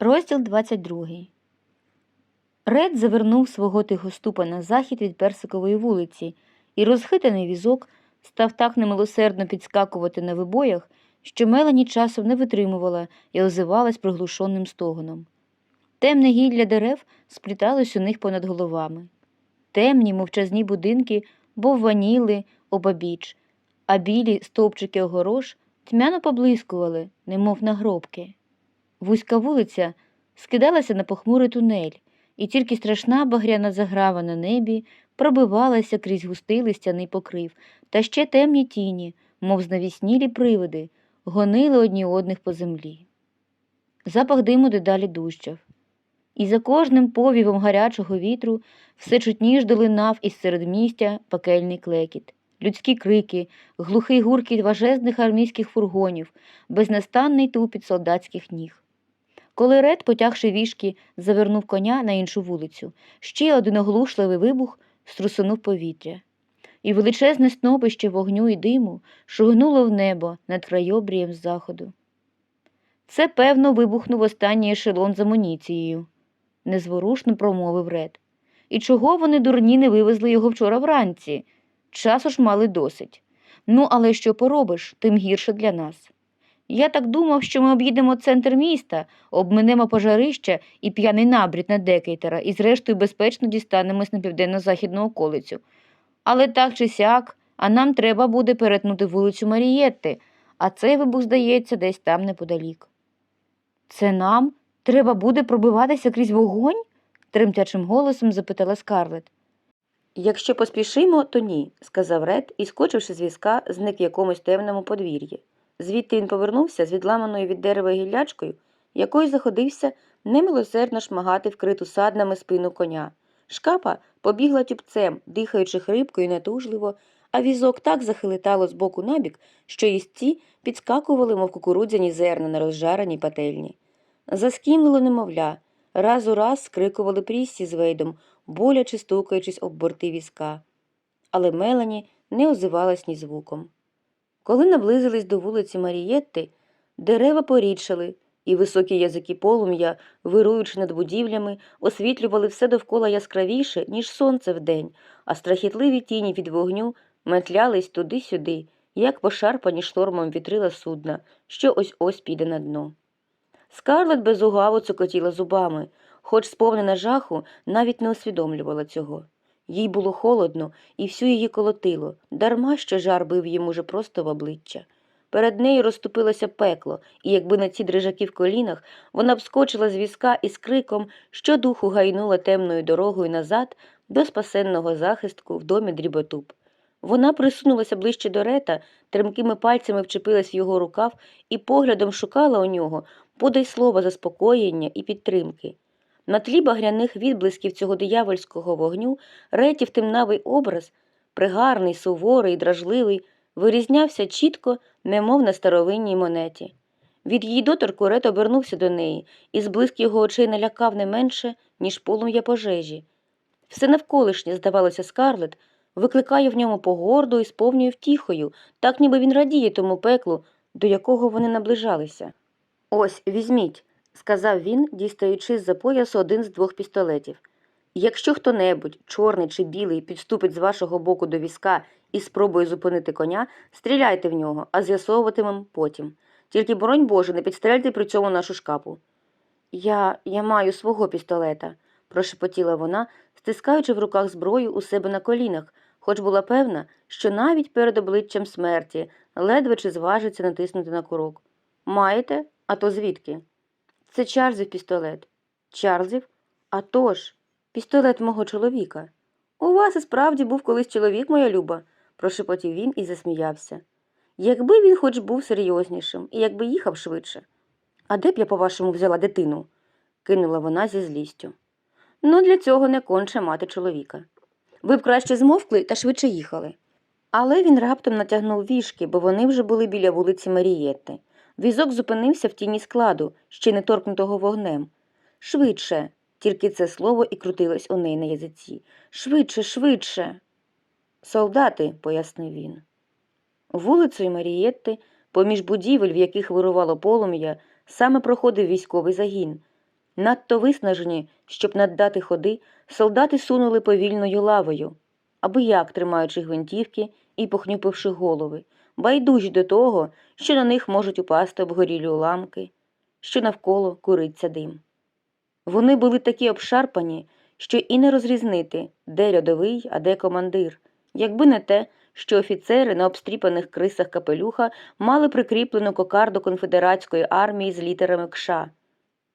Розділ 22. Ред завернув свого тихоступа на захід від персикової вулиці, і розхитаний візок став так немилосердно підскакувати на вибоях, що Мелані часом не витримувала і озивалась приглушеним стогоном. Темне гілля дерев спліталось у них понад головами. Темні мовчазні будинки бовваніли обабіч, а білі стовпчики огорож тьмяно поблискували, немов нагробки. Вузька вулиця скидалася на похмурий тунель, і тільки страшна багряна заграва на небі пробивалася крізь густий листяний покрив, та ще темні тіні, мов знавіснілі привиди, гонили одні одних по землі. Запах диму дедалі дужчав. І за кожним повівом гарячого вітру все чутніш долинав із середмістя пекельний клекіт, людські крики, глухий гуркіт важезних армійських фургонів, безнастанний тупіт солдатських ніг. Коли Ред, потягши вішки, завернув коня на іншу вулицю, ще один оглушливий вибух струсунув повітря, і величезне снопище вогню і диму шугнуло в небо над крайобрієм заходу. Це, певно, вибухнув останній ешелон з амуніцією, незворушно промовив Ред. І чого вони дурні не вивезли його вчора вранці? Часу ж мали досить. Ну, але що поробиш, тим гірше для нас. Я так думав, що ми об'їдемо центр міста, обминемо пожарище і п'яний набрід на Декейтера і зрештою безпечно дістанемось на південно-західну околицю. Але так чи сяк, а нам треба буде перетнути вулицю Марієтти, а цей вибух, здається, десь там неподалік. Це нам треба буде пробиватися крізь вогонь? тремтячим голосом запитала Скарлет. Якщо поспішимо, то ні, сказав Ред і, скочивши з візка, зник в якомусь темному подвір'ї. Звідти він повернувся з відламаною від дерева гіллячкою, якою заходився немилосердно шмагати вкриту саднами спину коня. Шкапа побігла тюбцем, дихаючи хрипко і натужливо, а візок так захилитало з боку набік, що їстці підскакували, мов кукурудзяні зерна на розжареній пательні. Заскімлило немовля, раз у раз скрикували Пріссі з Вейдом, боляче стукаючись об борти візка. Але Мелані не озивалась ні звуком. Коли наблизились до вулиці Марієтти, дерева порідшали, і високі язики полум'я, вируючи над будівлями, освітлювали все довкола яскравіше, ніж сонце вдень, а страхітливі тіні від вогню метлялись туди-сюди, як пошарпані штормом вітрила судна, що ось ось піде на дно. Скарлет безугаво цокотіла зубами, хоч сповнена жаху навіть не усвідомлювала цього. Їй було холодно, і всю її колотило, дарма що жар бив їм уже просто в обличчя. Перед нею розступилося пекло, і якби на ці дрижаки в колінах, вона б скочила з візка і з криком щодуху гайнула темною дорогою назад до спасенного захистку в домі дріботуб. Вона присунулася ближче до рета, тремкими пальцями вчепилась в його рукав і поглядом шукала у нього подай слова заспокоєння і підтримки. На тлі багряних відблисків цього диявольського вогню ретів темнавий образ, пригарний, суворий, дражливий, вирізнявся чітко, немов на старовинній монеті. Від її доторку Рет обернувся до неї, і зблиск його очей налякав не менше, ніж полум'я пожежі. Все навколишнє, здавалося, скарлет, викликає в ньому погорду і сповнює втіхою, так ніби він радіє тому пеклу, до якого вони наближалися. Ось, візьміть сказав він, дістаючи з-за поясу один з двох пістолетів. Якщо хто-небудь, чорний чи білий, підступить з вашого боку до візка і спробує зупинити коня, стріляйте в нього, а з'ясовуватимем потім. Тільки, боронь Боже, не підстрельте при цьому нашу шкапу. Я я маю свого пістолета, прошепотіла вона, стискаючи в руках зброю у себе на колінах, хоч була певна, що навіть перед обличчям смерті ледве чи зважиться натиснути на курок. Маєте? А то звідки? Це Чарльзів пістолет. Чарльзів? А тож, пістолет мого чоловіка. У вас і справді був колись чоловік, моя люба, прошепотів він і засміявся. Якби він хоч був серйознішим і якби їхав швидше. А де б я, по-вашому, взяла дитину? кинула вона зі злістю. Ну, для цього не конче мати чоловіка. Ви б краще змовкли та швидше їхали. Але він раптом натягнув вішки, бо вони вже були біля вулиці Марієтти. Візок зупинився в тіні складу, ще не торкнутого вогнем. Швидше, тільки це слово і крутилось у неї на язиці. Швидше, швидше. Солдати, пояснив він. Вулицею Марієтти, поміж будівель, в яких вирувало полум'я, саме проходив військовий загін. Надто виснажені, щоб наддати ходи, солдати сунули повільною лавою, аби як тримаючи гвинтівки і похнюпивши голови, байдужі до того, що на них можуть упасти обгорілі уламки, що навколо куриться дим. Вони були такі обшарпані, що і не розрізнити, де рядовий, а де командир, якби не те, що офіцери на обстріпаних крисах капелюха мали прикріплену кокарду конфедератської армії з літерами кша.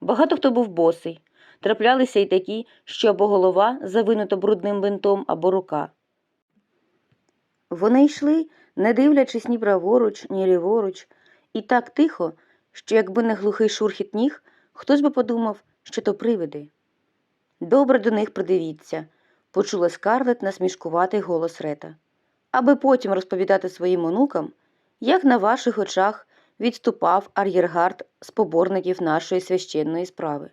Багато хто був босий, траплялися й такі, що або голова завинута брудним бинтом, або рука. Вони йшли, не дивлячись ні праворуч, ні ліворуч, і так тихо, що якби не глухий шурхіт ніг, хтось би подумав, що то привиди. Добре до них придивіться, почула скарлет насмішкуватий голос Рета, аби потім розповідати своїм онукам, як на ваших очах відступав ар'єргард з поборників нашої священної справи.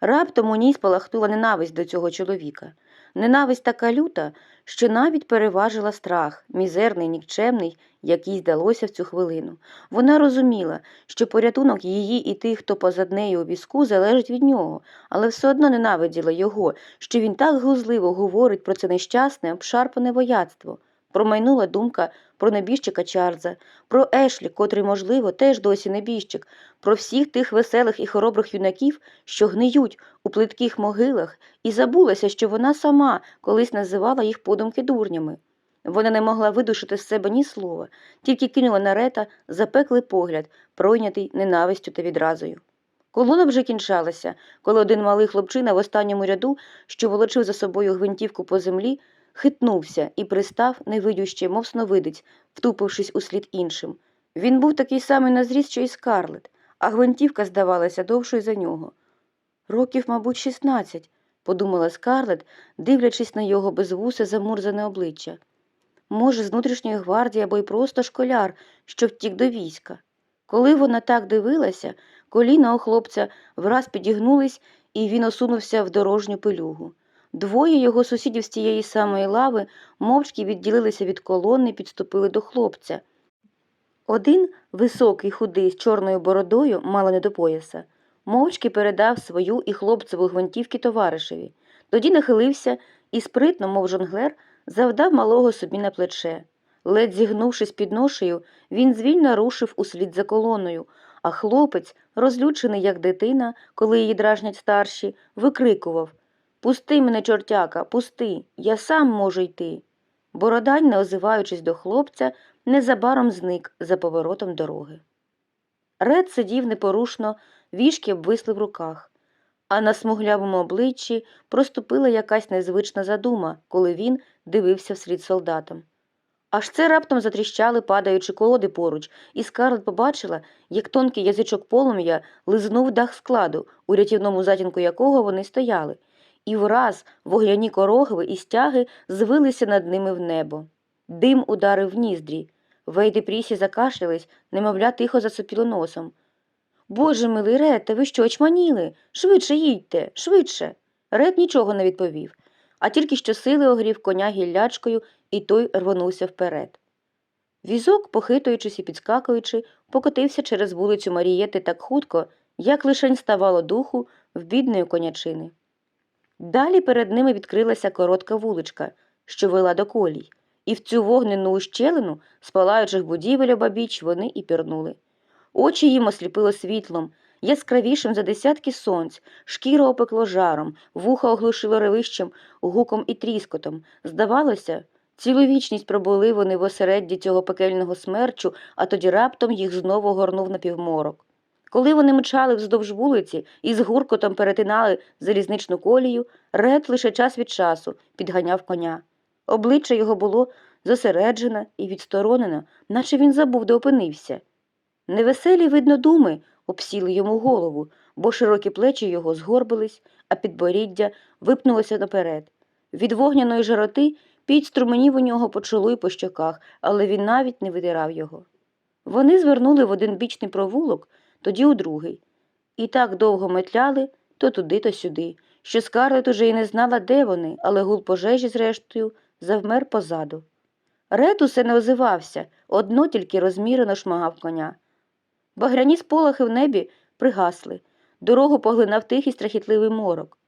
Раптом у ній спалахнула ненависть до цього чоловіка, ненависть така люта, що навіть переважила страх, мізерний, нікчемний, який здалося в цю хвилину. Вона розуміла, що порятунок її і тих, хто позад нею у візку, залежить від нього, але все одно ненавиділа його, що він так глузливо говорить про це нещасне, обшарпане вояцтво. Промайнула думка про небіжчика Чарльза, про Ешлі, котрий, можливо, теж досі небіжчик, про всіх тих веселих і хоробрих юнаків, що гниють у плитких могилах, і забулася, що вона сама колись називала їх подумки дурнями. Вона не могла видушити з себе ні слова, тільки кинула на рета запеклий погляд, пройнятий ненавистю та відразою. Колона вже кінчалася, коли один малий хлопчина в останньому ряду, що волочив за собою гвинтівку по землі, хитнувся і пристав, невидюще, мов сновидець, втупившись у слід іншим. Він був такий самий на зріст, що й скарлет, а гвинтівка здавалася довшою за нього. Років, мабуть, шістнадцять, подумала скарлет, дивлячись на його безвусе замурзане обличчя. Може, з внутрішньої гвардії або й просто школяр, що втік до війська. Коли вона так дивилася, коліна у хлопця враз підігнулись, і він осунувся в дорожню пилюгу. Двоє його сусідів з тієї самої лави мовчки відділилися від колони і підступили до хлопця. Один, високий, худий, з чорною бородою, мало не до пояса, мовчки передав свою і хлопцеву гвинтівки товаришеві, тоді нахилився і спритно, мов жонглер, завдав малого собі на плече. Ледь зігнувшись під ношею, він звільно рушив услід за колоною, а хлопець, розлючений, як дитина, коли її дражнять старші, викрикував Пусти мене, чортяка, пусти, я сам можу йти. Бородань, не озиваючись до хлопця, незабаром зник за поворотом дороги. Ред сидів непорушно, вішки обвисли в руках, а на смуглявому обличчі проступила якась незвична задума, коли він дивився вслід солдатам. Аж це раптом затріщали, падаючи колоди поруч, і Скарлет побачила, як тонкий язичок полум'я лизнув дах складу, у рятівному затінку якого вони стояли, і враз вогняні корогви і стяги звилися над ними в небо. Дим ударив в ніздрі. Вейди Прісі закашлялись, немовля тихо засопіло носом. Боже милий Ред, та ви що, очманіли? Швидше їдьте, швидше. Ред нічого не відповів, а тільки що сили огрів коня гіллячкою, і той рвонувся вперед. Візок, похитуючись і підскакуючи, покотився через вулицю Марієти так хутко, як лишень ставало духу в бідної конячини. Далі перед ними відкрилася коротка вуличка, що вела до колій, і в цю вогнену ущелину з палаючих будівель обабіч вони і пірнули. Очі їм осліпило світлом, яскравішим за десятки сонць, шкіра опекло жаром, вуха оглушило ревищем, гуком і тріскотом. Здавалося, цілу вічність пробули вони в осередді цього пекельного смерчу, а тоді раптом їх знову горнув напівморок. Коли вони мчали вздовж вулиці і з гуркотом перетинали залізничну колію, Ред лише час від часу підганяв коня. Обличчя його було зосереджене і відсторонене, наче він забув, де опинився. Невеселі, видно, думи обсіли йому голову, бо широкі плечі його згорбились, а підборіддя випнулося наперед. Від вогняної жароти піть струменів у нього по чолу й по щоках, але він навіть не витирав його. Вони звернули в один бічний провулок, тоді у другий. І так довго метляли то туди, то сюди, що Скарлет уже й не знала, де вони, але гул пожежі, зрештою, завмер позаду. Ред усе не озивався, одно тільки розмірено шмагав коня. Багряні сполохи в небі пригасли. дорогу поглинав тихий страхітливий морок.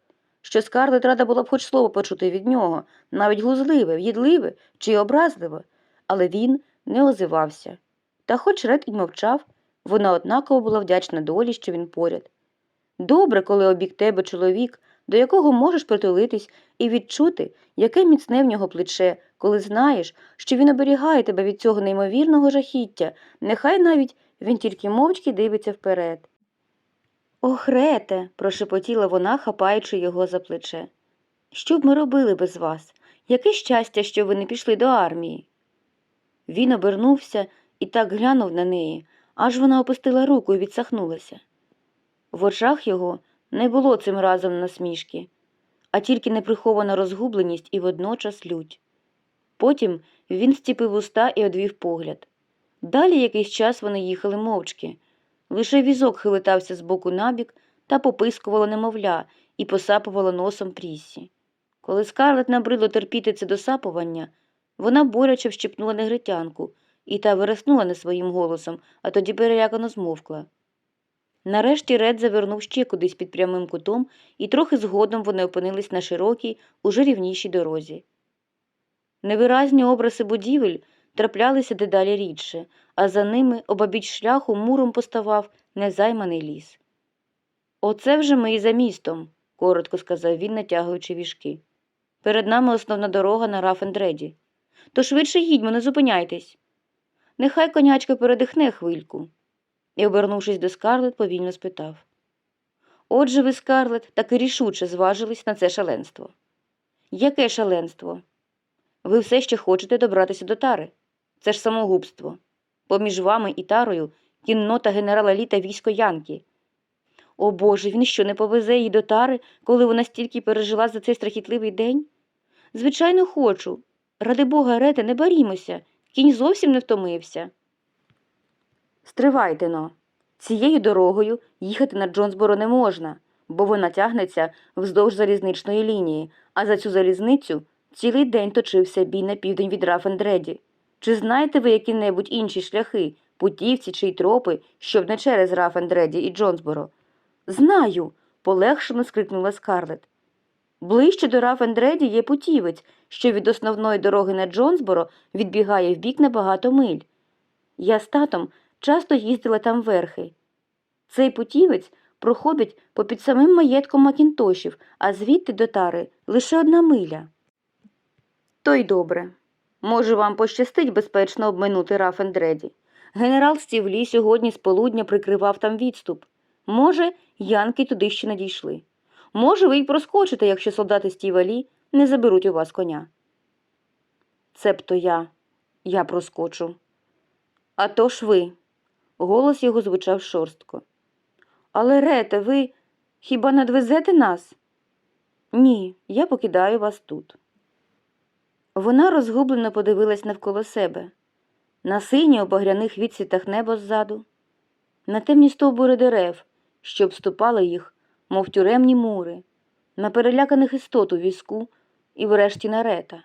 Що Скарлет рада була б хоч слово почути від нього, навіть глузливе, в'їдливе чи образливе, але він не озивався. Та хоч Ред і мовчав, вона однаково була вдячна долі, що він поряд. Добре, коли обік тебе чоловік, до якого можеш притулитись і відчути, яке міцне в нього плече, коли знаєш, що він оберігає тебе від цього неймовірного жахіття, нехай навіть він тільки мовчки дивиться вперед. Ох, Рете, прошепотіла вона, хапаючи його за плече. Що б ми робили без вас? Яке щастя, що ви не пішли до армії? Він обернувся і так глянув на неї, аж вона опустила руку і відсахнулася. В очах його не було цим разом насмішки, а тільки неприхована розгубленість і водночас лють. Потім він стіпив уста і одвів погляд. Далі якийсь час вони їхали мовчки. Лише візок хилитався з боку набік та попискувало немовля і посапувало носом пріссі. Коли скарлет набридло терпіти це досапування, вона боляче вщипнула негритянку, і та вириснула не своїм голосом, а тоді перелякано змовкла. Нарешті Ред завернув ще кудись під прямим кутом, і трохи згодом вони опинились на широкій, уже рівнішій дорозі. Невиразні образи будівель траплялися дедалі рідше, а за ними обабіч шляху муром поставав незайманий ліс. Оце вже ми і за містом, коротко сказав він, натягуючи віжки. Перед нами основна дорога на Рафендреді. То швидше їдьмо, не зупиняйтесь. Нехай конячка передихне хвильку. І, обернувшись до Скарлет, повільно спитав. Отже ви, Скарлет, таки рішуче зважились на це шаленство. Яке шаленство? Ви все ще хочете добратися до тари. Це ж самогубство. Поміж вами і тарою кіннота генерала літа військо Янки. О Боже, він що не повезе її до тари, коли вона стільки пережила за цей страхітливий день? Звичайно, хочу. Ради Бога, Рете, не барімося. Кінь зовсім не втомився. Стривайте но. Цією дорогою їхати на Джонсборо не можна, бо вона тягнеться вздовж залізничної лінії, а за цю залізницю цілий день точився бій на південь від Рафендреді. Чи знаєте ви які-небудь інші шляхи, путівці чи й тропи, щоб не через Рафендреді і Джонсборо? Знаю, полегшено скрикнула Скарлет. Ближче до Рафендреді є путівець, що від основної дороги на Джонсборо відбігає вбік на багато миль. Я з татом часто їздила там верхи. Цей путівець проходить попід самим маєтком Макінтошів, а звідти до тари лише одна миля. То й добре. Може, вам пощастить безпечно обминути Рафендреді. Генерал Стівлі сьогодні з полудня прикривав там відступ. Може, янки туди ще не дійшли. Може, ви й проскочите, якщо солдати Стівалі не заберуть у вас коня. Цебто я, я проскочу. А то ж ви. Голос його звучав шорстко. Але, Рете, ви хіба надвезете нас? Ні, я покидаю вас тут. Вона розгублено подивилась навколо себе, на сині обагряних відсвітах небо ззаду, на темні стовбури дерев, що обступали їх, мов тюремні мури, на переляканих істот у візку і врешті на рета.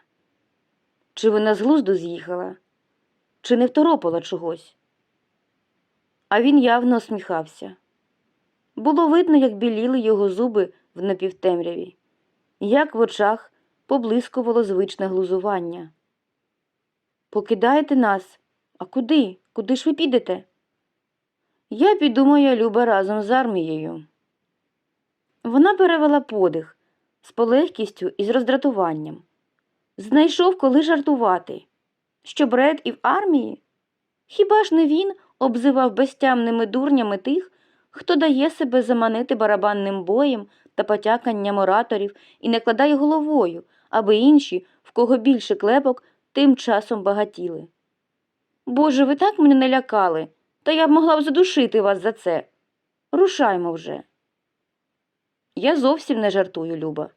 Чи вона з глузду з'їхала, чи не второпала чогось? А він явно усміхався. Було видно, як біліли його зуби в напівтемряві, як в очах поблискувало звичне глузування. Покидаєте нас? А куди? Куди ж ви підете? Я піду, моя люба, разом з армією. Вона перевела подих з полегкістю і з роздратуванням. Знайшов, коли жартувати. Що бред і в армії? Хіба ж не він обзивав безтямними дурнями тих, хто дає себе заманити барабанним боєм та потяканням ораторів і не кладає головою, аби інші, в кого більше клепок, тим часом багатіли. Боже, ви так мене налякали, та я б могла б задушити вас за це. Рушаймо вже. Я зовсім не жартую, Люба.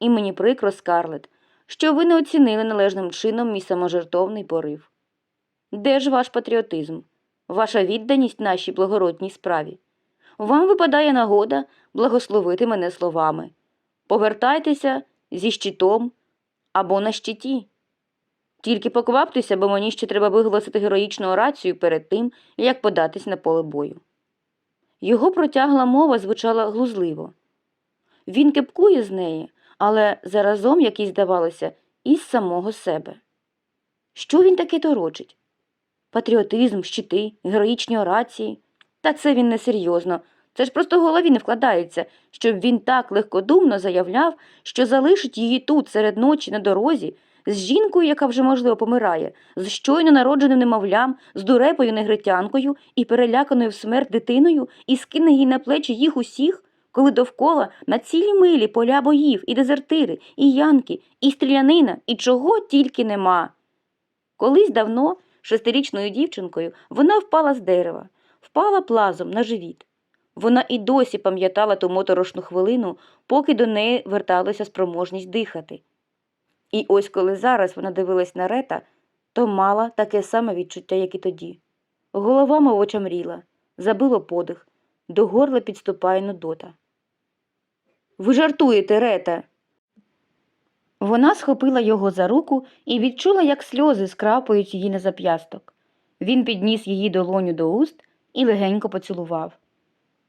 І мені прикро, Скарлет, що ви не оцінили належним чином мій саможертовний порив. Де ж ваш патріотизм, ваша відданість нашій благородній справі? Вам випадає нагода благословити мене словами. Повертайтеся зі щитом або на щиті. Тільки покваптеся, бо мені ще треба виголосити героїчну орацію перед тим, як податись на поле бою. Його протягла мова звучала глузливо. Він кепкує з неї, але заразом, як їй здавалося, із самого себе. Що він таке торочить? Патріотизм, щити, героїчні орації. Та це він несерйозно. Це ж просто в голові не вкладається, щоб він так легкодумно заявляв, що залишить її тут серед ночі на дорозі, з жінкою, яка вже, можливо, помирає, з щойно народженим немовлям, з дурепою негритянкою і переляканою в смерть дитиною, і скине їй на плечі їх усіх, коли довкола на цілі милі поля боїв, і дезертири, і янки, і стрілянина, і чого тільки нема. Колись давно, шестирічною дівчинкою, вона впала з дерева, впала плазом на живіт. Вона і досі пам'ятала ту моторошну хвилину, поки до неї верталася спроможність дихати. І ось коли зараз вона дивилась на рета, то мала таке саме відчуття, як і тоді. Голова мов очамріла, забило подих, до горла підступає нудота. Ви жартуєте, рете. Вона схопила його за руку і відчула, як сльози скрапають її на зап'ясток. Він підніс її долоню до уст і легенько поцілував.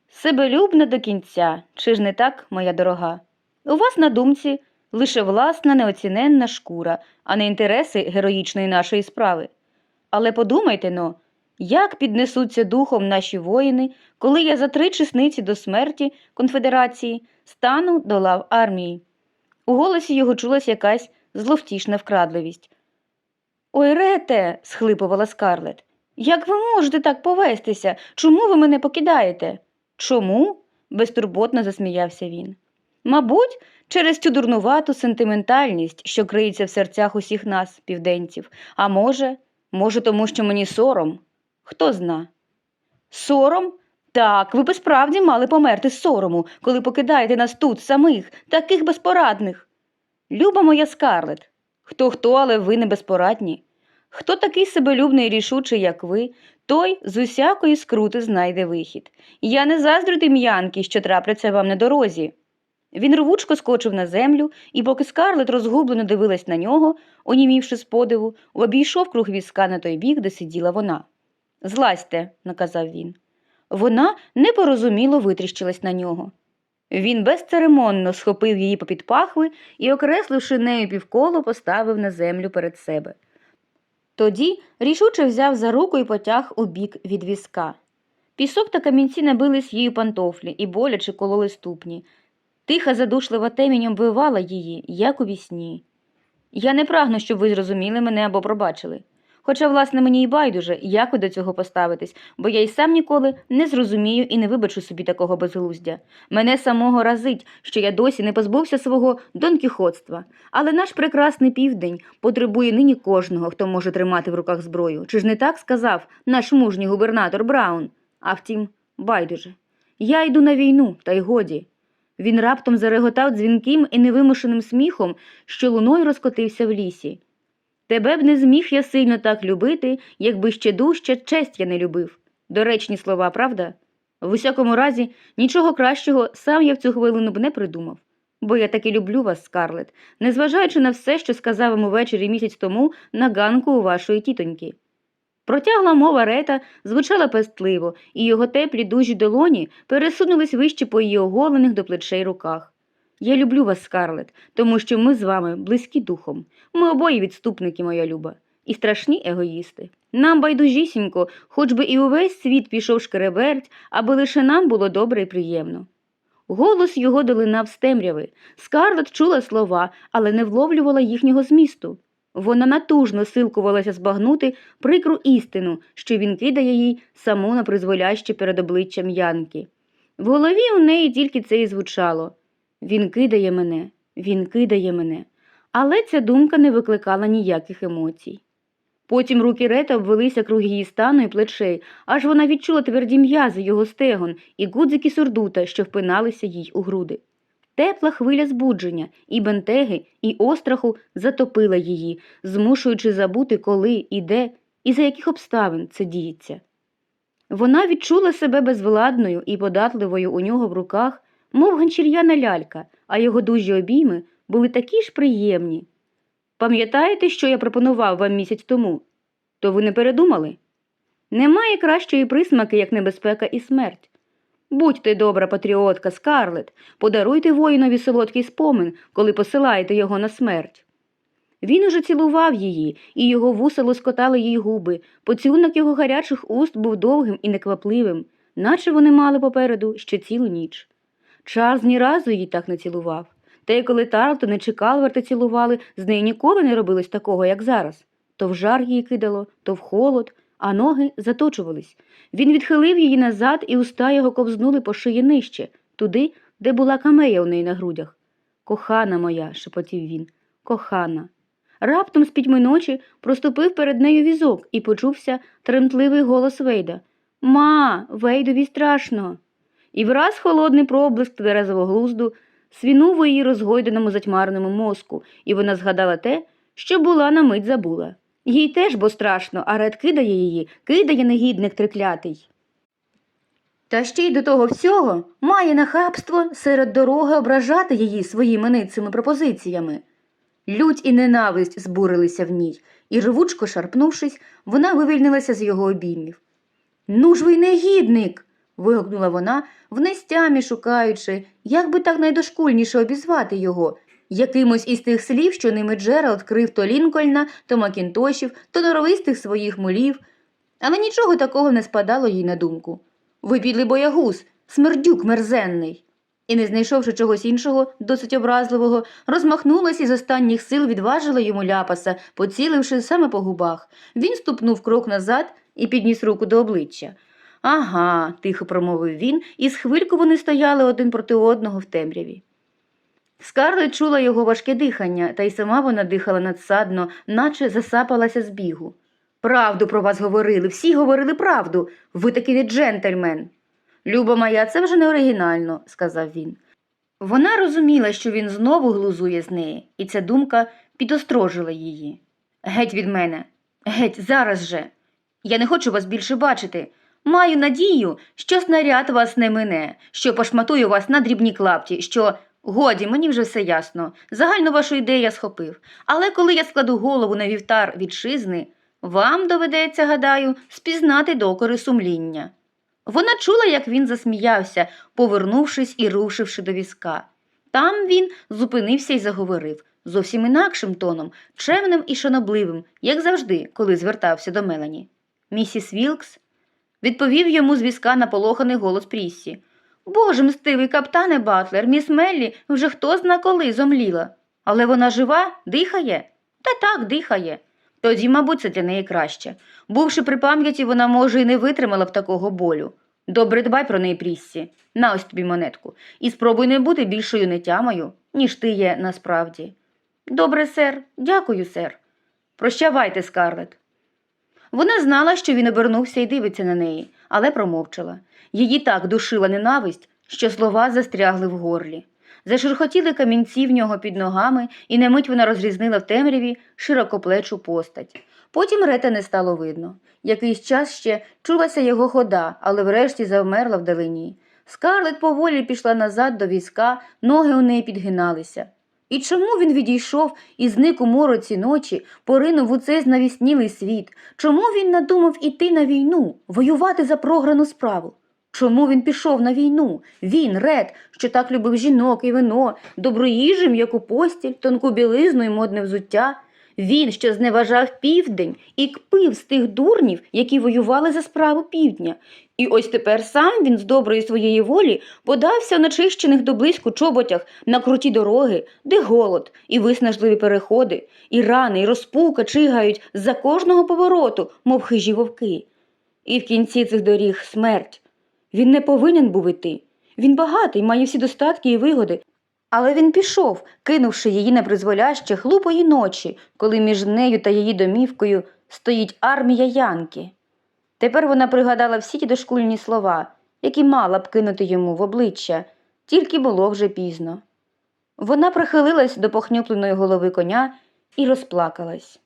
Себелюбна до кінця, чи ж не так, моя дорога? У вас на думці лише власна неоціненна шкура, а не інтереси героїчної нашої справи. Але подумайте но, як піднесуться духом наші воїни, коли я за три чесниці до смерті конфедерації стану до лав армії. У голосі його чулась якась зловтішна вкрадливість. Ой, рете, схлипувала скарлет. Як ви можете так повестися? Чому ви мене покидаєте? Чому? безтурботно засміявся він. Мабуть, через цю дурнувату сентиментальність, що криється в серцях усіх нас, південців, а може, може, тому що мені сором? Хто зна? Сором? Так, ви б справді мали померти з сорому, коли покидаєте нас тут самих, таких безпорадних. Люба моя скарлет, хто хто, але ви не безпорадні. Хто такий себелюбний і рішучий, як ви, той з усякої скрути знайде вихід. Я не заздрю тим янки, що трапляться вам на дорозі. Він рвучко скочив на землю, і поки скарлет розгублено дивилась на нього, онімівши з подиву, обійшов круг візка на той бік, де сиділа вона. Злазьте, наказав він. Вона непорозуміло витріщилась на нього. Він безцеремонно схопив її попід пахви і, окресливши нею півколо, поставив на землю перед себе. Тоді рішуче взяв за руку і потяг у бік від візка. Пісок та камінці набились її пантофлі і боляче кололи ступні. Тиха задушлива темінь обвивала її, як у вісні. Я не прагну, щоб ви зрозуміли мене або пробачили. Хоча, власне, мені й байдуже, як ви до цього поставитесь, бо я й сам ніколи не зрозумію і не вибачу собі такого безглуздя. Мене самого разить, що я досі не позбувся свого донкіхотства. Але наш прекрасний південь потребує нині кожного, хто може тримати в руках зброю. Чи ж не так сказав наш мужній губернатор Браун? А втім, байдуже. Я йду на війну, та й годі. Він раптом зареготав дзвінким і невимушеним сміхом, що луною розкотився в лісі. Тебе б не зміг я сильно так любити, якби ще дужче честь я не любив. Доречні слова, правда? В усякому разі, нічого кращого сам я в цю хвилину б не придумав. Бо я таки люблю вас, Скарлет, незважаючи на все, що сказав вам увечері місяць тому на ганку у вашої тітоньки. Протягла мова рета звучала пестливо, і його теплі дужі долоні пересунулись вище по її оголених до плечей руках. Я люблю вас, Скарлет, тому що ми з вами близькі духом. Ми обоє відступники, моя люба, і страшні егоїсти. Нам байдужісінько, хоч би і увесь світ пішов шкереберть, аби лише нам було добре і приємно. Голос його долинав з темряви. Скарлет чула слова, але не вловлювала їхнього змісту. Вона натужно силкувалася збагнути прикру істину, що він кидає їй саму на призволяще перед обличчям Янки. В голові у неї тільки це і звучало. Він кидає мене, він кидає мене. Але ця думка не викликала ніяких емоцій. Потім руки Рета обвелися круг її стану і плечей, аж вона відчула тверді м'язи його стегон і гудзики сурдута, що впиналися їй у груди. Тепла хвиля збудження, і бентеги, і остраху затопила її, змушуючи забути, коли, і де, і за яких обставин це діється. Вона відчула себе безвладною і податливою у нього в руках, мов ганчір'яна лялька, а його дужі обійми були такі ж приємні. Пам'ятаєте, що я пропонував вам місяць тому? То ви не передумали? Немає кращої присмаки, як небезпека і смерть. Будьте добра патріотка, Скарлет, подаруйте воїнові солодкий спомин, коли посилаєте його на смерть. Він уже цілував її, і його вуса лоскотали їй губи. Поцілунок його гарячих уст був довгим і неквапливим, наче вони мали попереду ще цілу ніч. Чарльз ні разу її так не цілував. Та й коли Тарлтон і Чекалверти цілували, з нею ніколи не робилось такого, як зараз. То в жар її кидало, то в холод, а ноги заточувались. Він відхилив її назад, і уста його ковзнули по шиї нижче, туди, де була камея у неї на грудях. Кохана моя, шепотів він, кохана. Раптом з пітьми ночі проступив перед нею візок і почувся тремтливий голос Вейда Ма, Вейдові страшно. І враз холодний проблиск тверезового глузду свінув її розгойденому затьмареному мозку, і вона згадала те, що була на мить забула. Їй теж бо страшно, а ред кидає її, кидає негідник триклятий. Та ще й до того всього має нахабство серед дороги ображати її своїми ницими пропозиціями. Лють і ненависть збурилися в ній, і, рвучко шарпнувшись, вона вивільнилася з його обіймів. Ну ж ви негідник. Вигукнула вона, в нестямі шукаючи, як би так найдошкульніше обізвати його, якимось із тих слів, що ними Джеральд крив то Лінкольна, то Макінтошів, то норовистих своїх мулів, але нічого такого не спадало їй на думку. Ви підлий боягуз, смердюк мерзенний. І, не знайшовши чогось іншого, досить образливого, розмахнулась і з останніх сил відважила йому ляпаса, поціливши саме по губах. Він ступнув крок назад і підніс руку до обличчя. Ага, тихо промовив він, і з хвильку вони стояли один проти одного в темряві. Скарлет чула його важке дихання, та й сама вона дихала надсадно, наче засапалася з бігу. Правду про вас говорили, всі говорили правду. Ви таки від джентльмен. Люба моя, це вже не оригінально, сказав він. Вона розуміла, що він знову глузує з неї, і ця думка підострожила її. Геть від мене, геть, зараз же. Я не хочу вас більше бачити. Маю надію, що снаряд вас не мине, що пошматую вас на дрібні клапті, що. Годі, мені вже все ясно. Загальну вашу ідею я схопив. Але коли я складу голову на вівтар вітчизни, вам доведеться, гадаю, спізнати докори сумління. Вона чула, як він засміявся, повернувшись і рушивши до візка. Там він зупинився і заговорив зовсім інакшим тоном, чемним і шанобливим, як завжди, коли звертався до Мелані. Місіс Вілкс відповів йому з візка наполоханий голос Пріссі. Боже мстивий каптане Батлер, міс Меллі вже хто зна коли зомліла. Але вона жива, дихає? Та так, дихає. Тоді, мабуть, це для неї краще. Бувши при пам'яті, вона, може, і не витримала б такого болю. Добре дбай про неї, Пріссі. На ось тобі монетку. І спробуй не бути більшою нетямою, ніж ти є насправді. Добре, сер, дякую, сер. Прощавайте, Скарлет. Вона знала, що він обернувся і дивиться на неї, але промовчала. Її так душила ненависть, що слова застрягли в горлі. Зашурхотіли камінці в нього під ногами, і на мить вона розрізнила в темряві широкоплечу постать. Потім рета не стало видно. Якийсь час ще чулася його хода, але врешті завмерла вдалині. Скарлет поволі пішла назад до візка, ноги у неї підгиналися. І чому він відійшов і зник у мороці ночі, поринув у цей знавіснілий світ? Чому він надумав іти на війну, воювати за програну справу? Чому він пішов на війну? Він, Ред, що так любив жінок і вино, добру їжу, м'яку постіль, тонку білизну і модне взуття. Він, що зневажав південь і кпив з тих дурнів, які воювали за справу півдня. І ось тепер сам він з доброї своєї волі подався в начищених до близьку чоботях на круті дороги, де голод, і виснажливі переходи, і рани, і розпука чигають за кожного повороту, мов хижі вовки. І в кінці цих доріг смерть. Він не повинен був іти. Він багатий, має всі достатки і вигоди. Але він пішов, кинувши її на призволяще хлупої ночі, коли між нею та її домівкою стоїть армія Янки. Тепер вона пригадала всі ті дошкульні слова, які мала б кинути йому в обличчя, тільки було вже пізно. Вона прихилилась до похнюпленої голови коня і розплакалась.